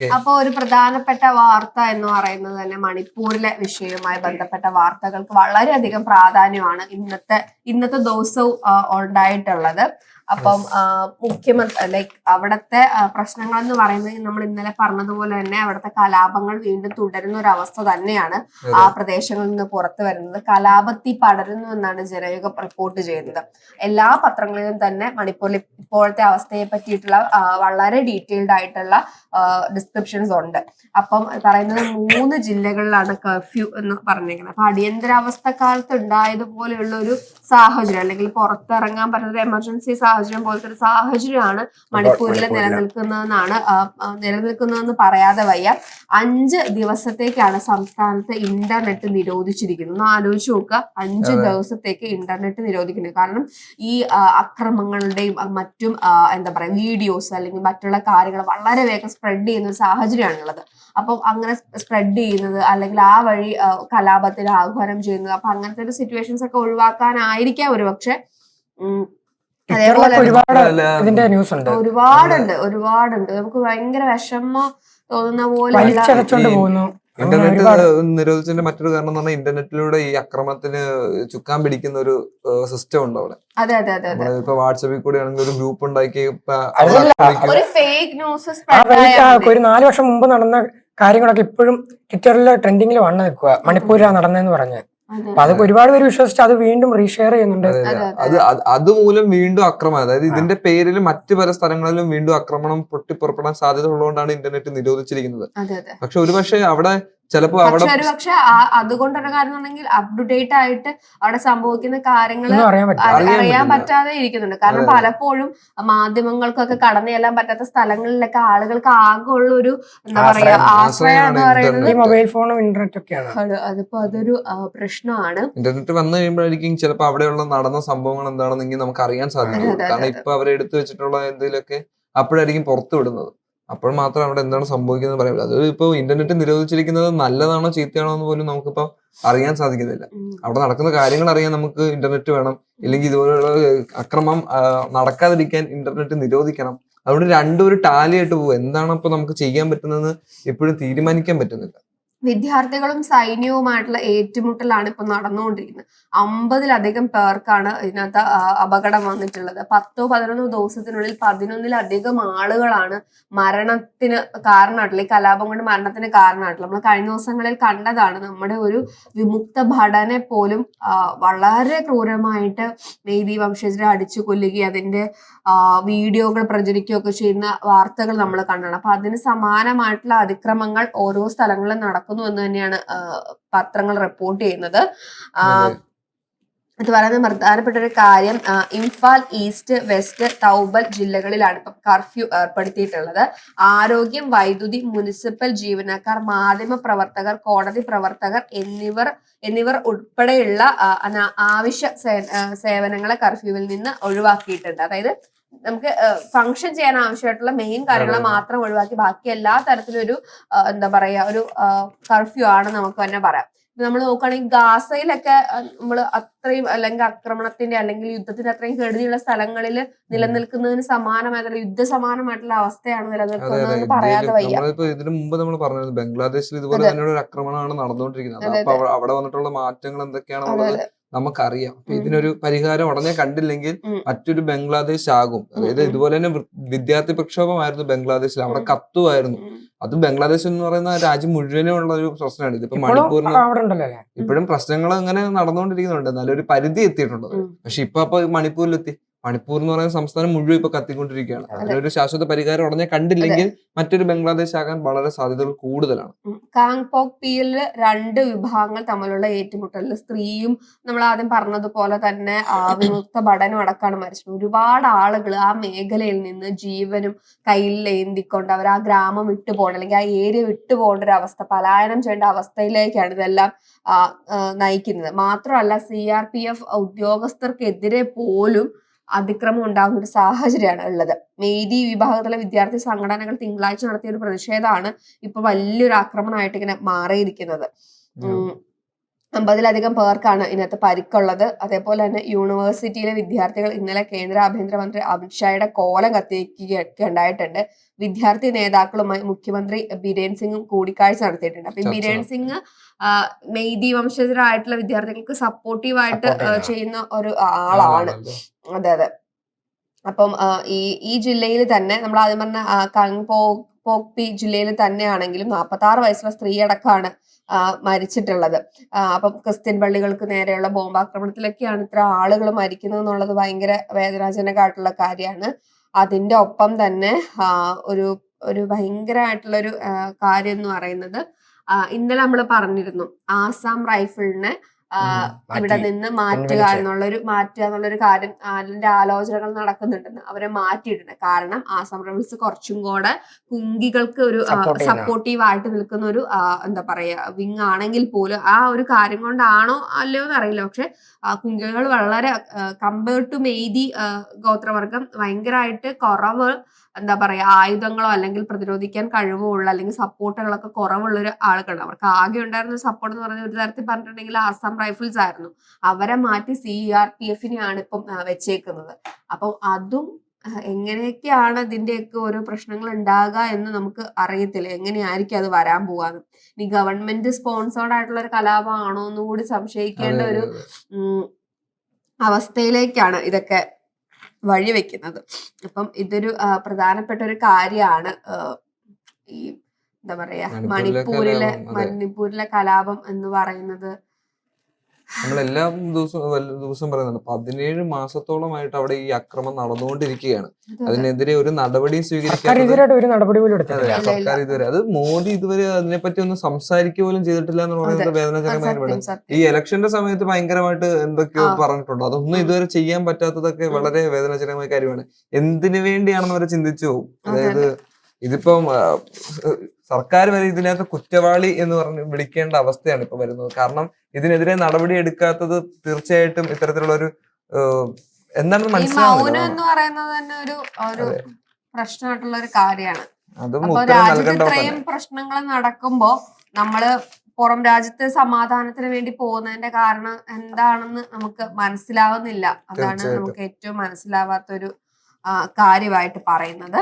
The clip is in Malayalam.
അപ്പൊ ഒരു പ്രധാനപ്പെട്ട വാർത്ത എന്ന് പറയുന്നത് തന്നെ മണിപ്പൂരിലെ വിഷയവുമായി ബന്ധപ്പെട്ട വാർത്തകൾക്ക് വളരെയധികം പ്രാധാന്യമാണ് ഇന്നത്തെ ഇന്നത്തെ ദിവസവും ഉണ്ടായിട്ടുള്ളത്. അപ്പം മുഖ്യമന്ത്രി ലൈക്ക് അവിടുത്തെ പ്രശ്നങ്ങൾ എന്ന് പറയുന്നത് നമ്മൾ ഇന്നലെ പറഞ്ഞതുപോലെ തന്നെ അവിടുത്തെ കലാപങ്ങൾ വീണ്ടും തുടരുന്ന ഒരു അവസ്ഥ തന്നെയാണ് ആ പ്രദേശങ്ങളിൽ നിന്ന് പുറത്തു വരുന്നത്. കലാപത്തി പടരുന്നു എന്നാണ് ജനയുഗം റിപ്പോർട്ട് ചെയ്യുന്നത്. എല്ലാ പത്രങ്ങളിലും തന്നെ മണിപ്പൂരിൽ ഇപ്പോഴത്തെ അവസ്ഥയെ പറ്റിയിട്ടുള്ള വളരെ ഡീറ്റെയിൽഡ് ആയിട്ടുള്ള ഡിസ്ക്രിപ്ഷൻസ് ഉണ്ട്. അപ്പം പറയുന്നത് മൂന്ന് ജില്ലകളിലാണ് കർഫ്യൂ എന്ന് പറഞ്ഞിരിക്കുന്നത്. അപ്പൊ അടിയന്തരാവസ്ഥ കാലത്ത് ഉണ്ടായതുപോലെയുള്ള ഒരു സാഹചര്യം അല്ലെങ്കിൽ പുറത്തിറങ്ങാൻ പറ്റുന്ന എമർജൻസി സാഹചര്യം പോലത്തെ ഒരു സാഹചര്യമാണ് മണിപ്പൂരിൽ. നിലനിൽക്കുന്നതെന്നാണ് നിലനിൽക്കുന്നതെന്ന് പറയാതെ വയ്യ. അഞ്ച് ദിവസത്തേക്കാണ് സംസ്ഥാനത്ത് ഇന്റർനെറ്റ് നിരോധിച്ചിരിക്കുന്നത്. ഒന്ന് ആലോചിച്ച് നോക്കുക. അഞ്ച്. ദിവസത്തേക്ക് ഇന്റർനെറ്റ് നിരോധിക്കുന്നത് കാരണം ഈ അക്രമങ്ങളുടെയും മറ്റും എന്താ പറയാ വീഡിയോസ് അല്ലെങ്കിൽ മറ്റുള്ള കാര്യങ്ങൾ വളരെ വേഗം സ്പ്രെഡ് ചെയ്യുന്ന ഒരു സാഹചര്യമാണുള്ളത്. അപ്പം അങ്ങനെ സ്പ്രെഡ് ചെയ്യുന്നത് അല്ലെങ്കിൽ ആ വഴി കലാപത്തിൽ ആഹ്വാനം ചെയ്യുന്നത്. അപ്പൊ അങ്ങനത്തെ ഒരു സിറ്റുവേഷൻസ് ഒക്കെ ഒഴിവാക്കാനായിരിക്കാം ഒരു പക്ഷെ ട്വിറ്ററിലൊക്കെ ഒരുപാട് അല്ല, ഇതിന്റെ ന്യൂസ് ഉണ്ട് ഒരുപാടുണ്ട് ഒരുപാടുണ്ട്. നമുക്ക് ഭയങ്കര വിഷമം തോന്നുന്ന പോലെ വലിച്ചടച്ചോണ്ട് പോകുന്നു. ഇന്റർനെറ്റ് നിരോധിച്ചതിന്റെ മറ്റൊരു കാരണം എന്ന് പറഞ്ഞാൽ ഇന്റർനെറ്റിലൂടെ ഈ അക്രമത്തിന് ചുക്കാൻ പിടിക്കുന്ന ഒരു സിസ്റ്റം ഉണ്ട് അവിടെ. അതെ അതെ അതെ അതെ. നമ്മൾ ഇപ്പൊ വാട്സപ്പിൽ കൂടെ ആണെങ്കിൽ ഒരു ഗ്രൂപ്പ് ഉണ്ടാക്കി. ഒരു നാല് വർഷം മുമ്പ് നടന്ന കാര്യങ്ങളൊക്കെ ഇപ്പോഴും ട്വിറ്ററിൽ ട്രെൻഡിങ്ങിൽ വന്നു നിൽക്കുക മണിപ്പൂരിലാണ് നടന്നതെന്ന് പറഞ്ഞ്. അപ്പൊ അതൊക്കെ ഒരുപാട് പേര് വിശ്വസിച്ച് അത് വീണ്ടും റീഷെയർ ചെയ്യുന്നുണ്ട്. അതെ, അതെ, അതെ. അതെ. അത് അത് അതുമൂലം വീണ്ടും ആക്രമണം അതായത് ഇതിന്റെ പേരിൽ മറ്റു പല സ്ഥലങ്ങളിലും വീണ്ടും ആക്രമണം പൊട്ടിപ്പുറപ്പെടാൻ സാധ്യത ഉള്ളതുകൊണ്ടാണ് ഇന്റർനെറ്റ് നിരോധിച്ചിരിക്കുന്നത്. പക്ഷെ ഒരുപക്ഷെ അവിടെ ചിലപ്പോ അവിടെ പക്ഷെ അതുകൊണ്ടൊരു കാര്യം അപ് ടു ഡേറ്റ് ആയിട്ട് അവിടെ സംഭവിക്കുന്ന കാര്യങ്ങൾ അറിയാൻ. പറ്റാതെ ഇരിക്കുന്നുണ്ട്. കാരണം. പലപ്പോഴും മാധ്യമങ്ങൾക്കൊക്കെ കടന്നു ചെല്ലാൻ പറ്റാത്ത സ്ഥലങ്ങളിലൊക്കെ ആളുകൾക്ക് ആകെയുള്ള ഒരു എന്താ പറയാ ആശ്രയം- എന്ന് പറയുന്നത് ഈ മൊബൈൽ ഫോണും ഇന്റർനെറ്റ് ഒക്കെയാണ്. അതിപ്പോ അതൊരു പ്രശ്നമാണ്. ഇന്റർനെറ്റ് വന്നു കഴിയുമ്പോഴായിരിക്കും ചിലപ്പോൾ അവിടെയുള്ള നടന്ന സംഭവങ്ങൾ എന്താണെന്നെങ്കിൽ നമുക്ക് അറിയാൻ സാധിക്കും. കാരണം. ഇപ്പൊ അവരെ എടുത്തു വെച്ചിട്ടുള്ള എന്തെങ്കിലുമൊക്കെ അപ്പോഴായിരിക്കും പുറത്തു വിടുന്നത്. അപ്പോൾ മാത്രം അവിടെ എന്താണ് സംഭവിക്കുന്നത് പറയാൻ അത് ഇപ്പോൾ ഇന്റർനെറ്റ് നിരോധിച്ചിരിക്കുന്നത് നല്ലതാണോ ചീത്തയാണോ എന്ന് പോലും നമുക്കിപ്പോൾ അറിയാൻ സാധിക്കുന്നില്ല. അവിടെ നടക്കുന്ന കാര്യങ്ങൾ അറിയാൻ നമുക്ക് ഇന്റർനെറ്റ് വേണം. ഇല്ലെങ്കിൽ ഇതുപോലുള്ള അക്രമം നടക്കാതിരിക്കാൻ ഇന്റർനെറ്റ് നിരോധിക്കണം. അതുകൊണ്ട് രണ്ടും ഒരു ടാലിയായിട്ട് പോകും എന്താണ് ഇപ്പൊ നമുക്ക് ചെയ്യാൻ പറ്റുന്നത് എപ്പോഴും തീരുമാനിക്കാൻ പറ്റുന്നില്ല. വിദ്യാർത്ഥികളും സൈന്യവുമായിട്ടുള്ള ഏറ്റുമുട്ടലാണ് ഇപ്പൊ നടന്നുകൊണ്ടിരിക്കുന്നത്. അമ്പതിലധികം പേർക്കാണ് ഇതിനകത്ത് അപകടം വന്നിട്ടുള്ളത്. പത്തോ പതിനൊന്നോ ദിവസത്തിനുള്ളിൽ പതിനൊന്നിലധികം ആളുകളാണ് മരണത്തിന് കാരണമായിട്ടുള്ള ഈ കലാപം കൊണ്ട് മരണത്തിന് കാരണമായിട്ടുള്ളത് നമ്മൾ കഴിഞ്ഞ ദിവസങ്ങളിൽ കണ്ടതാണ് നമ്മുടെ ഒരു വിമുക്ത ഭടനെ പോലും വളരെ ക്രൂരമായിട്ട് നെയ്തി വംശജരെ അടിച്ചു കൊല്ലുകയും അതിന്റെ വീഡിയോകൾ പ്രചരിക്കുകയൊക്കെ ചെയ്യുന്ന വാർത്തകൾ നമ്മൾ കണ്ടതാണ്. അപ്പൊ അതിന് സമാനമായിട്ടുള്ള അതിക്രമങ്ങൾ ഓരോ സ്ഥലങ്ങളിലും നടക്കുന്നു എന്ന് തന്നെയാണ് പത്രങ്ങൾ റിപ്പോർട്ട് ചെയ്യുന്നത്. ഇത് പറയുന്ന പ്രധാനപ്പെട്ട ഒരു കാര്യം ഇംഫാൽ ഈസ്റ്റ് വെസ്റ്റ് തൗബൽ ജില്ലകളിലാണ് ഇപ്പം കർഫ്യൂ ഏർപ്പെടുത്തിയിട്ടുള്ളത്. ആരോഗ്യം വൈദ്യുതി മുനിസിപ്പൽ ജീവനക്കാർ മാധ്യമ പ്രവർത്തകർ കോടതി പ്രവർത്തകർ എന്നിവർ എന്നിവർ ഉൾപ്പെടെയുള്ള ആവശ്യ സേ- സേവനങ്ങളെ കർഫ്യൂവിൽ നിന്ന് ഒഴിവാക്കിയിട്ടുണ്ട്. അതായത് നമുക്ക് ഫംഗ്ഷൻ ചെയ്യാൻ ആവശ്യമായിട്ടുള്ള മെയിൻ കാര്യങ്ങൾ. മാത്രം ഒഴിവാക്കി ബാക്കി എല്ലാ തരത്തിലും ഒരു എന്താ പറയാ ഒരു കർഫ്യൂ ആണ് നമുക്ക് തന്നെ പറയാം. നമ്മൾ നോക്കുകയാണെങ്കിൽ ഗാസയിലൊക്കെ നമ്മൾ അത്രയും അല്ലെങ്കിൽ ആക്രമണത്തിന്റെ അല്ലെങ്കിൽ യുദ്ധത്തിന്റെ അത്രയും കെടുതിയുള്ള സ്ഥലങ്ങളിൽ നിലനിൽക്കുന്നതിന് സമാനമായിട്ടുള്ള യുദ്ധ സമാനമായിട്ടുള്ള അവസ്ഥയാണ് നിലനിൽക്കുന്നത് പറയാതെ വയ്യ. ഇതിനു മുമ്പ് നമ്മൾ പറഞ്ഞത് ബംഗ്ലാദേശിൽ ഇതുപോലെ തന്നെ ഒരു ആക്രമണമാണ് നടന്നുകൊണ്ടിരിക്കുന്നത്. അപ്പൊ അവിടെ വന്നിട്ടുള്ള മാറ്റങ്ങൾ എന്തൊക്കെയാണെന്നുള്ളത് അതെ, നമുക്കറിയാം. അപ്പൊ ഇതിനൊരു പരിഹാരം ഉടനെ കണ്ടില്ലെങ്കിൽ. മറ്റൊരു ബംഗ്ലാദേശ് ആകും. അതായത് ഇതുപോലെ തന്നെ വിദ്യാർത്ഥി പ്രക്ഷോഭമായിരുന്നു ബംഗ്ലാദേശിൽ. അവിടെ. കത്തുമായിരുന്നു. അത് ബംഗ്ലാദേശ് എന്ന് പറയുന്ന രാജ്യം മുഴുവനും ഉള്ള ഒരു പ്രശ്നമാണ്. ഇതിപ്പോ മണിപ്പൂരിന് ഇപ്പോഴും പ്രശ്നങ്ങൾ അങ്ങനെ നടന്നുകൊണ്ടിരിക്കുന്നുണ്ട്. എന്നാലും ഒരു പരിധി എത്തിയിട്ടുണ്ട്. പക്ഷെ ഇപ്പൊ അപ്പൊ മണിപ്പൂരിലെത്തി. മണിപ്പൂർ എന്ന് പറയുന്ന സംസ്ഥാനം മുഴുവൻ ഇപ്പൊ കത്തിക്കൊണ്ടിരിക്കുകയാണ്. അതിനൊരു ശാശ്വത പരിഹാരം ഉടനെ കണ്ടില്ലെങ്കിൽ മറ്റൊരു ബംഗ്ലാദേശ് ആകാൻ വളരെ സാധ്യതകൾ കൂടുതലാണ്. കാങ്പോക് പിയിൽ രണ്ട് വിഭാഗങ്ങൾ തമ്മിലുള്ള ഏറ്റുമുട്ടലിൽ സ്ത്രീയും നമ്മൾ ആദ്യം പറഞ്ഞതുപോലെ തന്നെ വിമുക്ത ഭടനും അടക്കമാണ് മരിച്ചത്. ഒരുപാട് ആളുകൾ ആ മേഖലയിൽ നിന്ന് ജീവനും കയ്യിൽ ഏന്തിക്കൊണ്ട് അവർ ആ ഗ്രാമം വിട്ടു പോകണം. അല്ലെങ്കിൽ ആ ഏരിയ വിട്ടു പോകേണ്ട ഒരു അവസ്ഥ പലായനം ചെയ്യേണ്ട അവസ്ഥയിലേക്കാണ് ഇതെല്ലാം നയിക്കുന്നത്. മാത്രമല്ല സി ആർ പി എഫ് ഉദ്യോഗസ്ഥർക്കെതിരെ പോലും അതിക്രമം ഉണ്ടാകുന്ന ഒരു സാഹചര്യമാണ് ഉള്ളത്. മെയ്തി വിഭാഗത്തിലെ വിദ്യാർത്ഥി സംഘടനകൾ തിങ്കളാഴ്ച നടത്തിയ ഒരു പ്രതിഷേധമാണ് ഇപ്പൊ വലിയൊരു ആക്രമണമായിട്ട് ഇങ്ങനെ മാറിയിരിക്കുന്നത് ഉം. അമ്പതിലധികം പേർക്കാണ് ഇന്നത്തെ പരിക്കുള്ളത്. അതേപോലെ തന്നെ യൂണിവേഴ്സിറ്റിയിലെ വിദ്യാർത്ഥികൾ ഇന്നലെ കേന്ദ്ര ആഭ്യന്തരമന്ത്രി അമിത്ഷായുടെ കോലം കത്തിക്കുകയൊക്കെ ഉണ്ടായിട്ടുണ്ട് വിദ്യാർത്ഥി നേതാക്കളുമായി മുഖ്യമന്ത്രി ബിരേൻ സിംഗും കൂടിക്കാഴ്ച നടത്തിയിട്ടുണ്ട്. അപ്പൊ ബിരേൻ സിംഗ് മെയ്തി വംശജരായിട്ടുള്ള വിദ്യാർത്ഥികൾക്ക് സപ്പോർട്ടീവായിട്ട് ചെയ്യുന്ന ഒരു ആളാണ്. അതെ അതെ. അപ്പം ഈ ഈ ജില്ലയിൽ തന്നെ നമ്മൾ ആദ്യം പറഞ്ഞ ആ, പോ പോക്പി ജില്ലയിൽ തന്നെയാണെങ്കിലും നാൽപ്പത്തി ആറ് വയസ്സുള്ള സ്ത്രീ അടക്കമാണ് മരിച്ചിട്ടുള്ളത്. അപ്പം ക്രിസ്ത്യൻ പള്ളികൾക്ക് നേരെയുള്ള ബോംബാക്രമണത്തിലൊക്കെയാണ് ഇത്ര ആളുകൾ മരിക്കുന്നത് എന്നുള്ളത് ഭയങ്കര വേദനാജനകമായിട്ടുള്ള കാര്യമാണ്. അതിന്റെ ഒപ്പം തന്നെ ഒരു ഒരു ഭയങ്കരമായിട്ടുള്ളൊരു കാര്യം എന്ന് പറയുന്നത് ഇന്നലെ നമ്മൾ പറഞ്ഞിരുന്നു ആസാം റൈഫിളിനെ ഇവിടെ നിന്ന് മാറ്റുക. എന്നുള്ളൊരു മാറ്റുക എന്നുള്ളൊരു കാര്യം അതിന്റെ ആലോചനകൾ നടക്കുന്നുണ്ടെന്ന് അവരെ മാറ്റിയിട്ടുണ്ട്. കാരണം ആസാം റൈഫിൾസ് കുറച്ചും കൂടെ കുങ്കികൾക്ക് ഒരു സപ്പോർട്ടീവ് ആയിട്ട് നിൽക്കുന്ന ഒരു എന്താ പറയാ വിങ് ആണെങ്കിൽ പോലും ആ ഒരു കാര്യം കൊണ്ടാണോ അല്ലയോ എന്ന് അറിയില്ല പക്ഷെ ആ, കുങ്കികൾ വളരെ കമ്പയർഡ് ടു മെയ്തി ഗോത്രവർഗം ഭയങ്കരമായിട്ട് കുറവ് എന്താ പറയാ ആയുധങ്ങളോ അല്ലെങ്കിൽ പ്രതിരോധിക്കാൻ കഴിവോ ഉള്ള അല്ലെങ്കിൽ സപ്പോർട്ടുകളൊക്കെ കുറവുള്ള ഒരു ആളുകളാണ്. അവർക്ക് ആകെ ഉണ്ടായിരുന്ന സപ്പോർട്ട് എന്ന് പറഞ്ഞ ഒരു തരത്തിൽ പറഞ്ഞിട്ടുണ്ടെങ്കിൽ ആസാം റൈഫിൾസ് ആയിരുന്നു. അവരെ മാറ്റി സി ആർ പി എഫിനെയാണ് ഇപ്പം വെച്ചേക്കുന്നത്. അപ്പം അതും എങ്ങനെയൊക്കെയാണ് ഇതിന്റെയൊക്കെ ഓരോ പ്രശ്നങ്ങൾ ഉണ്ടാകുക എന്ന് നമുക്ക് അറിയത്തില്ല. എങ്ങനെയായിരിക്കും അത് വരാൻ പോവാന്ന്. ഇനി ഗവൺമെന്റ് സ്പോൺസേർഡ് ആയിട്ടുള്ള ഒരു കലാപമാണോ എന്നും കൂടി സംശയിക്കേണ്ട ഒരു അവസ്ഥയിലേക്കാണ് ഇതൊക്കെ വഴിവെക്കുന്നത്. അപ്പം ഇതൊരു പ്രധാനപ്പെട്ട ഒരു കാര്യമാണ് ഈ എന്താ പറയാ മണിപ്പൂരിലെ മണിപ്പൂരിലെ കലാപം, മണിപ്പൂരിലെ കലാപം എന്ന് പറയുന്നത് നമ്മൾ എല്ലാ ദിവസവും ദിവസം ദിവസവും പറയുന്നുണ്ട്. പതിനേഴ് മാസത്തോളമായിട്ട് അവിടെ ഈ അക്രമം നടന്നുകൊണ്ടിരിക്കുകയാണ്. അതിനെതിരെ ഒരു സ്വീകരിക്കാൻ നടപടി. സർക്കാർ ഇതുവരെ. അത് മോദി ഇതുവരെ അതിനെപ്പറ്റി ഒന്നും സംസാരിക്കുക പോലും ചെയ്തിട്ടില്ല എന്ന് പറയുന്നത് വേദനാജനകമായ ഈ ഇലക്ഷന്റെ സമയത്ത് ഭയങ്കരമായിട്ട് എന്തൊക്കെയോ പറഞ്ഞിട്ടുണ്ടോ. അതൊന്നും ഇതുവരെ ചെയ്യാൻ പറ്റാത്തതൊക്കെ വളരെ വേദനാജനകമായ കാര്യമാണ്. എന്തിനു വേണ്ടിയാണെന്ന് അവരെ ചിന്തിച്ചു പോകും അതായത് ഇതിപ്പം സർക്കാർ വരെ ഇതിനകത്ത് കുറ്റവാളി എന്ന് പറഞ്ഞ് വിളിക്കേണ്ട അവസ്ഥയാണ് ഇപ്പൊ വരുന്നത്. കാരണം ഇതിനെതിരെ നടപടി എടുക്കാത്തത് തീർച്ചയായിട്ടും ഇത്തരത്തിലുള്ള ഒരു എന്താണെന്ന് ഈ മൗനം എന്ന് പറയുന്നത് തന്നെ ഒരു ഒരു പ്രശ്നമായിട്ടുള്ള ഒരു കാര്യമാണ്. പ്രശ്നങ്ങൾ നടക്കുമ്പോ നമ്മൾ പുറം രാജ്യത്തെ സമാധാനത്തിന് വേണ്ടി പോകുന്നതിന്റെ കാരണം എന്താണെന്ന് നമുക്ക് മനസ്സിലാവുന്നില്ല. അതാണ് നമുക്ക് ഏറ്റവും മനസ്സിലാവാത്തൊരു കാര്യമായിട്ട് പറയുന്നത്.